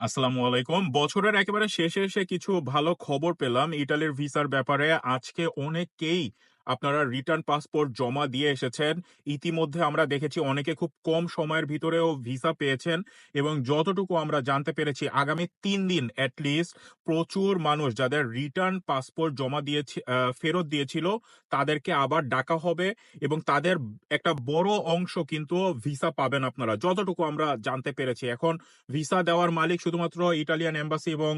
আসসালামু আলাইকুম। বছরের একেবারে শেষে এসে কিছু ভালো খবর পেলাম ইটালির ভিসার ব্যাপারে। আজকে অনেকেই আপনারা রিটার্ন পাসপোর্ট জমা দিয়ে এসেছেন। ইতিমধ্যে আমরা দেখেছি অনেকে খুব কম সময়ের ভিতরেও ভিসা পেয়েছেন এবং যতটুকু আমরা জানতে পেরেছি, আগামী তিন দিন অ্যাটলিস্ট প্রচুর মানুষ যাদের রিটার্ন পাসপোর্ট জমা দিয়েছি ফেরত দিয়েছিল, তাদেরকে আবার ডাকা হবে এবং তাদের একটা বড় অংশ কিন্তু ভিসা পাবেন আপনারা। যতটুকু আমরা জানতে পেরেছি। এখন ভিসা দেওয়ার মালিক শুধুমাত্র ইটালিয়ান এম্বাসি এবং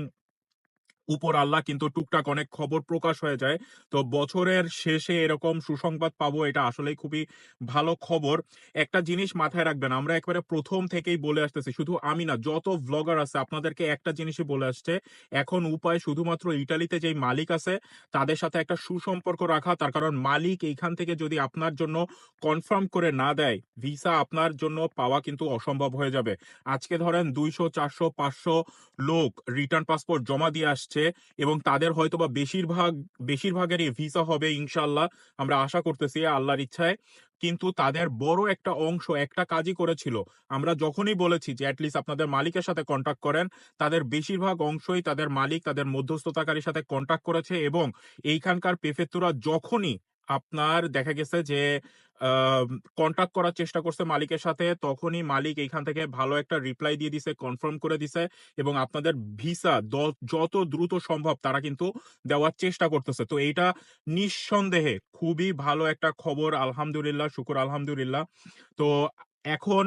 উপর আল্লাহ কিন্তু টুকটাক অনেক খবর প্রকাশ হয়ে যায়। তো বছরের শেষে এরকম সুসংবাদ পাবো এটা আসলেই খুবই ভালো খবর। একটা জিনিস মাথায় রাখবেন, আমরা একবারে প্রথম থেকেই বলে আসতেছি, শুধু আমি না যত ভ্লগার আছে আপনাদেরকে একটা জিনিসই বলে আসছে, এখন উপায় শুধুমাত্র ইটালিতে যেই মালিক আছে তাদের সাথে একটা সুসম্পর্ক রাখা। তার কারণ মালিক এইখান থেকে যদি আপনার জন্য কনফার্ম করে না দেয়, ভিসা আপনার জন্য পাওয়া কিন্তু অসম্ভব হয়ে যাবে। আজকে ধরেন দুইশো চারশো পাঁচশো লোক রিটার্ন পাসপোর্ট জমা দিয়ে আসছে এবং তাদের হয়তোবা বেশিরভাগ বেশিরভাগেরই ভিসা হবে ইনশাল্লাহ আমরা আশা করতেছি আল্লাহর ইচ্ছায়। কিন্তু তাদের বড় একটা অংশ একটা কাজই করেছিল। আমরা যখনই বলেছি যে এট লিস্ট আপনাদের মালিকের সাথে কনট্যাক্ট করেন, তাদের বেশিরভাগ অংশই তাদের মালিক, তাদের মধ্যস্থতাকারীর সাথে কনট্যাক্ট করেছে এবং এইখানকার প্রেফেক্তুরা যখনই আপনার দেখা গেছে যে কনট্যাক্ট করার চেষ্টা করছে মালিকের সাথে, তখনই মালিক এখান থেকে ভালো একটা রিপ্লাই দিয়ে দিছে, কনফার্ম করে দিছে এবং আপনাদের ভিসা যত দ্রুত সম্ভব তারা কিন্তু দেওয়ার চেষ্টা করতেছে। তো এইটা নিঃসন্দেহে খুবই ভালো একটা খবর। আলহামদুলিল্লাহ, শুকুর আলহামদুলিল্লাহ। তো এখন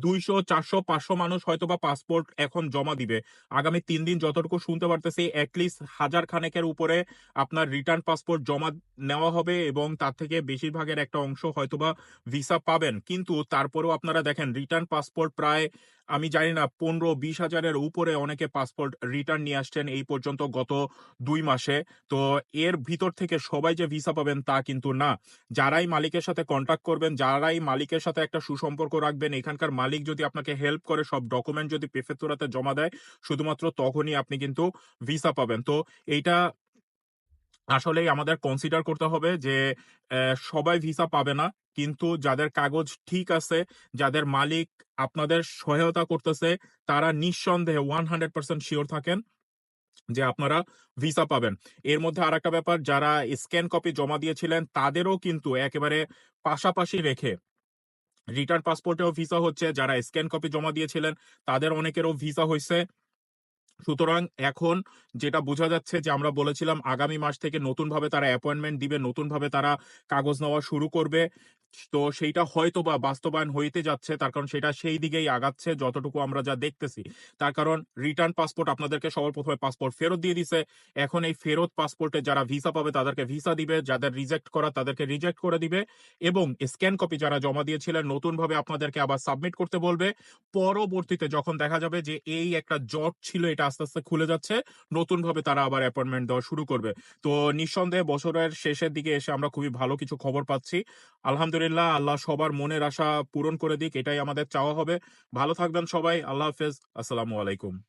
২০০, ৪০০, ৫০০ মানুষ হয়তো বা পাসপোর্ট এখন জমা দিবে। আগামী তিন দিন যতটুকু শুনতে পারতেছি অ্যাটলিস্ট লিস্ট হাজার খানেকের উপরে আপনার রিটার্ন পাসপোর্ট জমা নেওয়া হবে এবং তার থেকে বেশিরভাগের একটা অংশ হয়তোবা ভিসা পাবেন। কিন্তু তারপরেও আপনারা দেখেন রিটার্ন পাসপোর্ট প্রায় আমি জানি না ১৫-২০ হাজারের উপরে অনেকে পাসপোর্ট রিটার্ন নিয়ে আসছেন এই পর্যন্ত গত দুই মাসে। তো এর ভিতর থেকে সবাই যে ভিসা পাবেন তা কিন্তু না। যারাই মালিকের সাথে কনট্যাক্ট করবেন, যারাই মালিকের সাথে একটা সুসম্পর্ক রাখবেন, এখানকার মালিক যদি আপনাকে হেল্প করে সব ডকুমেন্ট যদি প্রেফেক্তুরাতে জমা দেয়, শুধুমাত্র তখনই আপনি কিন্তু ভিসা পাবেন। তো এইটা আসলেই আমাদের কনসিডার করতে হবে যে সবাই ভিসা পাবে না। কিন্তু যাদের কাগজ ঠিক আছে, যাদের মালিক আপনাদের সহায়তা করতেছে, তারা নিঃসন্দেহে ওয়ান হান্ড্রেড পার্সেন্ট শিওর থাকেন যে আপনারা ভিসা পাবেন। এর মধ্যে আর একটা ব্যাপার যারা স্ক্যান কপি জমা দিয়েছিলেন তাদেরও কিন্তু একেবারে পাশাপাশি রেখে রিটার্ন পাসপোর্টেও ভিসা হচ্ছে। যারা স্ক্যান কপি জমা দিয়েছিলেন তাদের অনেকেরও ভিসা হইছে। সুতরাং এখন যেটা বোঝা যাচ্ছে যে আমরা বলেছিলাম আগামী মাস থেকে নতুনভাবে তারা অ্যাপয়েন্টমেন্ট দিবে, নতুনভাবে তারা কাগজ নেওয়া শুরু করবে। তো সেইটা হয়তোবা বাস্তবায়ন হইতে যাচ্ছে। তার কারণ সেটা সেই দিকেই আগাচ্ছে যতটুকু আমরা যা দেখতেছি। তার কারণ রিটার্ন পাসপোর্ট আপনাদেরকে সবার ১ম এ পাসপোর্ট ফেরত দিয়ে দিছে। এখন এই ফেরত পাসপোর্টে যারা ভিসা পাবে তাদেরকে ভিসা দিবে, যাদের রিজেক্ট করা তাদেরকে রিজেক্ট করে দিবে এবং স্ক্যান কপি যারা জমা দিয়েছিলেন নতুনভাবে আপনাদেরকে আবার সাবমিট করতে বলবে। পরবর্তীতে যখন দেখা যাবে যে এই একটা জট ছিল এটা আস্তে, আস্তে খুলে যাচ্ছে, নতুনভাবে তারা আবার অ্যাপয়েন্টমেন্ট দেওয়া শুরু করবে। তো নিঃসন্দেহে বছরের শেষের দিকে এসে আমরা খুবই ভালো কিছু খবর পাচ্ছি। আলহামদুলিল্লাহ আল্লাহ সবার মনের আশা পূরণ করে দিক, এটাই আমাদের চাওয়া হবে। ভালো থাকবেন সবাই। আল্লাহ হাফেজ। আসসালামু আলাইকুম।